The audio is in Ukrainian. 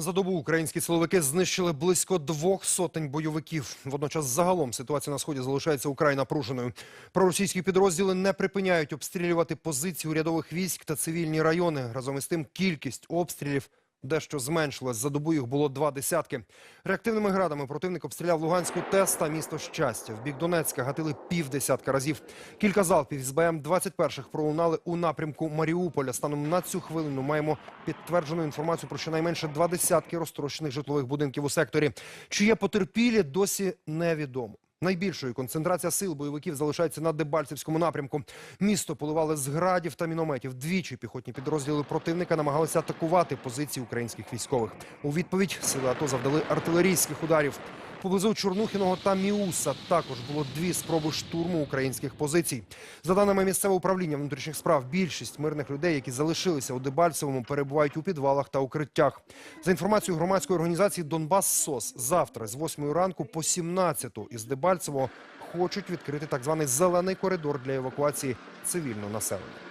За добу українські силовики знищили близько двох сотень бойовиків. Водночас загалом ситуація на сході залишається украй напруженою. Проросійські підрозділи не припиняють обстрілювати позиції урядових військ та цивільні райони. Разом із тим кількість обстрілів дещо зменшилась. За добу їх було два десятки. Реактивними градами противник обстріляв Луганську ТЕС та місто Щастя. В бік Донецька гатили півдесятка разів. Кілька залпів з БМ-21 пролунали у напрямку Маріуполя. Станом на цю хвилину маємо підтверджену інформацію про щонайменше два десятки розтрощених житлових будинків у секторі. Чи є потерпілі, досі невідомо. Найбільшою концентрація сил бойовиків залишається на Дебальцевському напрямку. Місто поливали з градів та мінометів. Двічі піхотні підрозділи противника намагалися атакувати позиції українських військових. У відповідь сили АТО завдали артилерійських ударів. Поблизу Чорнухіного та Міуса також було дві спроби штурму українських позицій. За даними місцевого управління внутрішніх справ, більшість мирних людей, які залишилися у Дебальцевому, перебувають у підвалах та укриттях. За інформацією громадської організації Донбас СОС, завтра з 8 ранку по 17 із Дебальцевого хочуть відкрити так званий зелений коридор для евакуації цивільного населення.